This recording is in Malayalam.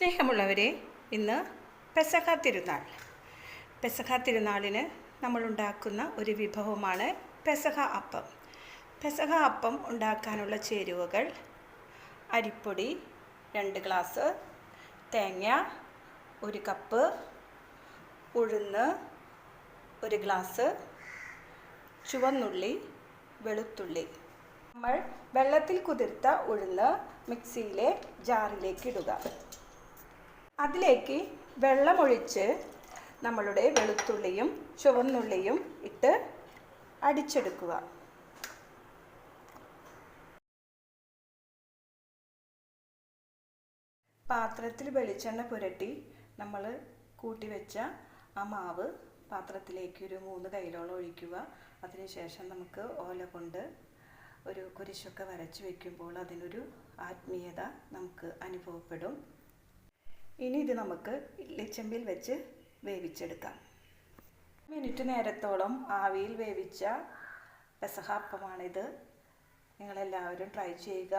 സ്നേഹമുള്ളവരെ ഇന്ന് പെസഹ തിരുനാൾ. പെസഹ തിരുനാളിന് നമ്മളുണ്ടാക്കുന്ന ഒരു വിഭവമാണ് പെസഹ അപ്പം. പെസഹ അപ്പം ഉണ്ടാക്കാനുള്ള ചേരുവകൾ അരിപ്പൊടി രണ്ട് ഗ്ലാസ് തേങ്ങ ഒരു കപ്പ് ഉഴുന്ന് ഒരു ഗ്ലാസ് ചുവന്നുള്ളി വെളുത്തുള്ളി. നമ്മൾ വെള്ളത്തിൽ കുതിർത്ത ഉഴുന്ന് മിക്സിയിലെ ജാറിലേക്ക് ഇടുക. അതിലേക്ക് വെള്ളമൊഴിച്ച് നമ്മളുടെ വെളുത്തുള്ളിയും ചുവന്നുള്ളിയും ഇട്ട് അടിച്ചെടുക്കുക. പാത്രത്തിൽ വെളിച്ചെണ്ണ പുരട്ടി നമ്മൾ കൂട്ടിവെച്ച ആ മാവ് പാത്രത്തിലേക്ക് ഒരു മൂന്ന് കൈയിലോളം ഒഴിക്കുക. അതിനുശേഷം നമുക്ക് ഓല കൊണ്ട് ഒരു കുരിശൊക്കെ വരച്ച് വയ്ക്കുമ്പോൾ അതിനൊരു ആത്മീയത നമുക്ക് അനുഭവപ്പെടും. ഇനി ഇത് നമുക്ക് ഇഡ്ലിച്ചെമ്പിൽ വെച്ച് വേവിച്ചെടുക്കാം. മിനിറ്റ് നേരത്തോളം ആവിയിൽ വേവിച്ച പെസഹാപ്പമാണിത്. നിങ്ങളെല്ലാവരും ട്രൈ ചെയ്യുക.